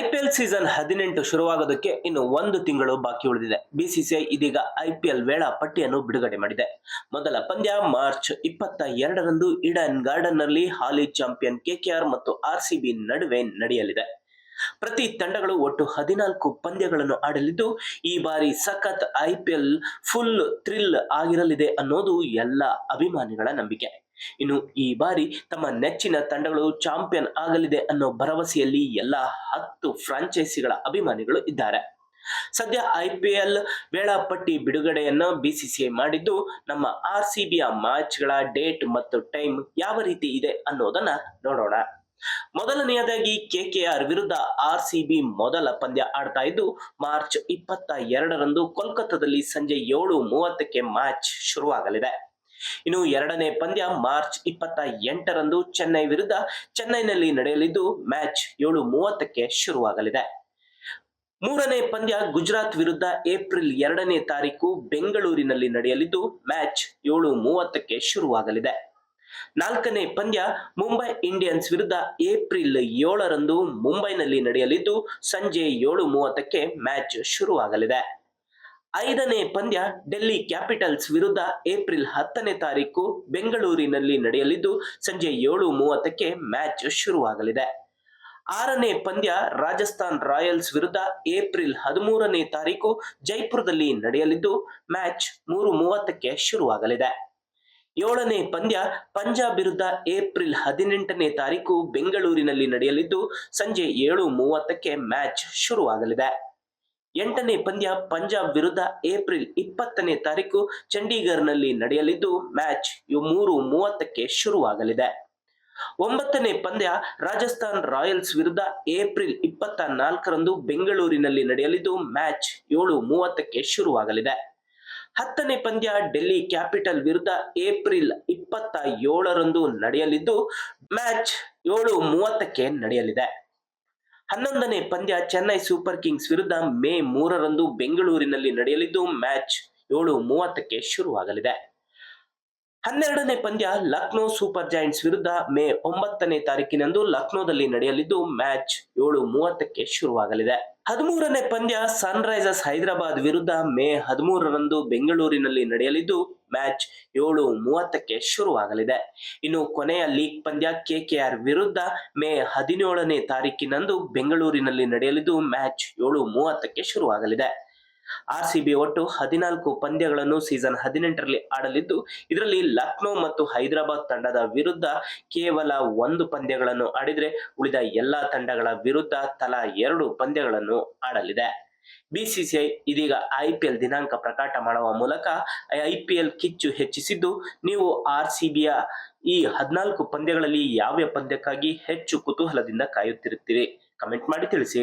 IPL season ಹದಿನೆಂಟು ಶುರುವಾಗೋದಕ್ಕೆ ಇನ್ನು ಒಂದು ತಿಂಗಳು ಬಾಕಿ ಉಳಿದಿದೆ. ಬಿಸಿಸಿಐ ಇದೀಗ ಐಪಿಎಲ್ ವೇಳಾಪಟ್ಟಿಯನ್ನು ಬಿಡುಗಡೆ ಮಾಡಿದೆ. ಮೊದಲ ಪಂದ್ಯ ಮಾರ್ಚ್ ಇಪ್ಪತ್ತ ಎರಡರಂದು ಇಡನ್ ಗಾರ್ಡನ್ನಲ್ಲಿ ಹಾಲಿ ಚಾಂಪಿಯನ್ ಕೆಕೆಆರ್ ಮತ್ತು ಆರ್ಸಿಬಿ ನಡುವೆ ನಡೆಯಲಿದೆ. ಪ್ರತಿ ತಂಡಗಳು ಒಟ್ಟು ಹದಿನಾಲ್ಕು ಪಂದ್ಯಗಳನ್ನು ಆಡಲಿದ್ದು, ಈ ಬಾರಿ ಸಖತ್ ಐಪಿಎಲ್ ಫುಲ್ ಥ್ರಿಲ್ ಆಗಿರಲಿದೆ ಅನ್ನೋದು ಎಲ್ಲ ಅಭಿಮಾನಿಗಳ ನಂಬಿಕೆ. ಇನ್ನು ಈ ಬಾರಿ ತಮ್ಮ ನೆಚ್ಚಿನ ತಂಡಗಳು ಚಾಂಪಿಯನ್ ಆಗಲಿದೆ ಅನ್ನೋ ಭರವಸೆಯಲ್ಲಿ ಎಲ್ಲ ಹತ್ತು ಫ್ರಾಂಚೈಸಿಗಳ ಅಭಿಮಾನಿಗಳು ಇದ್ದಾರೆ. ಸದ್ಯ ಐಪಿಎಲ್ ವೇಳಾಪಟ್ಟಿ ಬಿಡುಗಡೆಯನ್ನ ಬಿಸಿಸಿಐ ಮಾಡಿದ್ದು, ನಮ್ಮ ಆರ್ ಸಿ ಬಿಯ ಮ್ಯಾಚ್ಗಳ ಡೇಟ್ ಮತ್ತು ಟೈಮ್ ಯಾವ ರೀತಿ ಇದೆ ಅನ್ನೋದನ್ನ ನೋಡೋಣ. ಮೊದಲನೆಯದಾಗಿ ಕೆಕೆಆರ್ ವಿರುದ್ಧ ಆರ್ ಸಿಬಿ ಮೊದಲ ಪಂದ್ಯ ಆಡ್ತಾ ಇದ್ದು, ಮಾರ್ಚ್ ಇಪ್ಪತ್ತ ಎರಡರಂದು ಕೋಲ್ಕತ್ತಾದಲ್ಲಿ ಸಂಜೆ ಏಳು ಮೂವತ್ತಕ್ಕೆ ಮ್ಯಾಚ್ ಶುರುವಾಗಲಿದೆ. ಇನ್ನು ಎರಡನೇ ಪಂದ್ಯ ಮಾರ್ಚ್ ಇಪ್ಪತ್ತ ಎಂಟರಂದು ಚೆನ್ನೈ ವಿರುದ್ಧ ಚೆನ್ನೈನಲ್ಲಿ ನಡೆಯಲಿದ್ದು, ಮ್ಯಾಚ್ ಏಳು ಮೂವತ್ತಕ್ಕೆ ಶುರುವಾಗಲಿದೆ. ಮೂರನೇ ಪಂದ್ಯ ಗುಜರಾತ್ ವಿರುದ್ಧ ಏಪ್ರಿಲ್ ಎರಡನೇ ತಾರೀಕು ಬೆಂಗಳೂರಿನಲ್ಲಿ ನಡೆಯಲಿದ್ದು, ಮ್ಯಾಚ್ ಏಳು ಮೂವತ್ತಕ್ಕೆ ಶುರುವಾಗಲಿದೆ. ನಾಲ್ಕನೇ ಪಂದ್ಯ ಮುಂಬೈ ಇಂಡಿಯನ್ಸ್ ವಿರುದ್ಧ ಏಪ್ರಿಲ್ ಏಳರಂದು ಮುಂಬೈನಲ್ಲಿ ನಡೆಯಲಿದ್ದು ಸಂಜೆ ಏಳು ಮೂವತ್ತಕ್ಕೆ ಮ್ಯಾಚ್ ಶುರುವಾಗಲಿದೆ. ಐದನೇ ಪಂದ್ಯ ಡೆಲ್ಲಿ ಕ್ಯಾಪಿಟಲ್ಸ್ ವಿರುದ್ಧ ಏಪ್ರಿಲ್ ಹತ್ತನೇ ತಾರೀಕು ಬೆಂಗಳೂರಿನಲ್ಲಿ ನಡೆಯಲಿದ್ದು ಸಂಜೆ ಏಳು ಮೂವತ್ತಕ್ಕೆ ಮ್ಯಾಚ್ ಶುರುವಾಗಲಿದೆ. ಆರನೇ ಪಂದ್ಯ ರಾಜಸ್ಥಾನ್ ರಾಯಲ್ಸ್ ವಿರುದ್ಧ ಏಪ್ರಿಲ್ ಹದಿಮೂರನೇ ತಾರೀಕು ಜೈಪುರದಲ್ಲಿ ನಡೆಯಲಿದ್ದು ಮ್ಯಾಚ್ ಮೂರು ಮೂವತ್ತಕ್ಕೆ ಶುರುವಾಗಲಿದೆ. ಏಳನೇ ಪಂದ್ಯ ಪಂಜಾಬ್ ವಿರುದ್ಧ ಏಪ್ರಿಲ್ ಹದಿನೆಂಟನೇ ತಾರೀಕು ಬೆಂಗಳೂರಿನಲ್ಲಿ ನಡೆಯಲಿದ್ದು, ಸಂಜೆ ಏಳು ಮೂವತ್ತಕ್ಕೆ ಮ್ಯಾಚ್ ಶುರುವಾಗಲಿದೆ. ಎಂಟನೇ ಪಂದ್ಯ ಪಂಜಾಬ್ ವಿರುದ್ಧ ಏಪ್ರಿಲ್ ಇಪ್ಪತ್ತನೇ ತಾರೀಕು ಚಂಡೀಗರ್ನಲ್ಲಿ ನಡೆಯಲಿದ್ದು, ಮ್ಯಾಚ್ ಮೂರು ಮೂವತ್ತಕ್ಕೆ ಶುರುವಾಗಲಿದೆ. ಒಂಬತ್ತನೇ ಪಂದ್ಯ ರಾಜಸ್ಥಾನ್ ರಾಯಲ್ಸ್ ವಿರುದ್ಧ ಏಪ್ರಿಲ್ ಇಪ್ಪತ್ತ ನಾಲ್ಕರಂದು ಬೆಂಗಳೂರಿನಲ್ಲಿ ನಡೆಯಲಿದ್ದು, ಮ್ಯಾಚ್ ಏಳು ಮೂವತ್ತಕ್ಕೆ ಶುರುವಾಗಲಿದೆ. ಹತ್ತನೇ ಪಂದ್ಯ ಡೆಲ್ಲಿ ಕ್ಯಾಪಿಟಲ್ ವಿರುದ್ಧ ಏಪ್ರಿಲ್ ಇಪ್ಪತ್ತ ಏಳರಂದು ನಡೆಯಲಿದ್ದು, ಮ್ಯಾಚ್ ಏಳು ಮೂವತ್ತಕ್ಕೆ ನಡೆಯಲಿದೆ. ಹನ್ನೊಂದನೇ ಪಂದ್ಯ ಚೆನ್ನೈ ಸೂಪರ್ ಕಿಂಗ್ಸ್ ವಿರುದ್ಧ ಮೇ ಮೂರರಂದು ಬೆಂಗಳೂರಿನಲ್ಲಿ ನಡೆಯಲಿದ್ದು, ಮ್ಯಾಚ್ ಏಳು ಮೂವತ್ತಕ್ಕೆ ಶುರುವಾಗಲಿದೆ. ಹನ್ನೆರಡನೇ ಪಂದ್ಯ ಲಕ್ನೋ ಸೂಪರ್ ಜಾಯಿಂಟ್ಸ್ ವಿರುದ್ಧ ಮೇ ಒಂಬತ್ತನೇ ತಾರೀಕಿನಂದು ಲಕ್ನೋದಲ್ಲಿ ನಡೆಯಲಿದ್ದು ಮ್ಯಾಚ್ ಏಳು ಮೂವತ್ತಕ್ಕೆ ಶುರುವಾಗಲಿದೆ. ಹದಿಮೂರನೇ ಪಂದ್ಯ ಸನ್ ರೈಸರ್ಸ್ ಹೈದರಾಬಾದ್ ವಿರುದ್ಧ ಮೇ ಹದಿಮೂರರಂದು ಬೆಂಗಳೂರಿನಲ್ಲಿ ನಡೆಯಲಿದ್ದು ಮ್ಯಾಚ್ ಏಳು ಮೂವತ್ತಕ್ಕೆ ಶುರುವಾಗಲಿದೆ. ಇನ್ನು ಕೊನೆಯ ಲೀಗ್ ಪಂದ್ಯ ಕೆಕೆಆರ್ ವಿರುದ್ಧ ಮೇ ಹದಿನೇಳನೇ ತಾರೀಕಿನಂದು ಬೆಂಗಳೂರಿನಲ್ಲಿ ನಡೆಯಲಿದ್ದು ಮ್ಯಾಚ್ ಏಳು ಮೂವತ್ತಕ್ಕೆ ಶುರುವಾಗಲಿದೆ. ಆರ್ ಸಿ ಬಿ ಒಟ್ಟು ಹದಿನಾಲ್ಕು ಪಂದ್ಯಗಳನ್ನು ಸೀಸನ್ ಹದಿನೆಂಟರಲ್ಲಿ ಆಡಲಿದ್ದು, ಇದರಲ್ಲಿ ಲಕ್ನೋ ಮತ್ತು ಹೈದರಾಬಾದ್ ತಂಡದ ವಿರುದ್ಧ ಕೇವಲ ಒಂದು ಪಂದ್ಯಗಳನ್ನು ಆಡಿದರೆ ಉಳಿದ ಎಲ್ಲಾ ತಂಡಗಳ ವಿರುದ್ಧ ತಲಾ ಎರಡು ಪಂದ್ಯಗಳನ್ನು ಆಡಲಿದೆ. ಬಿಸಿಸಿಐ ಇದೀಗ ಐಪಿಎಲ್ ದಿನಾಂಕ ಪ್ರಕಟ ಮಾಡುವ ಮೂಲಕ ಐಪಿಎಲ್ ಕಿಚ್ಚು ಹೆಚ್ಚಿಸಿದ್ದು, ನೀವು ಆರ್ ಸಿ ಬಿಯ ಈ ಹದಿನಾಲ್ಕು ಪಂದ್ಯಗಳಲ್ಲಿ ಯಾವ ಪಂದ್ಯಕ್ಕಾಗಿ ಹೆಚ್ಚು ಕುತೂಹಲದಿಂದ ಕಾಯುತ್ತಿರುತ್ತೀರಿ? ಕಮೆಂಟ್ ಮಾಡಿ ತಿಳಿಸಿ.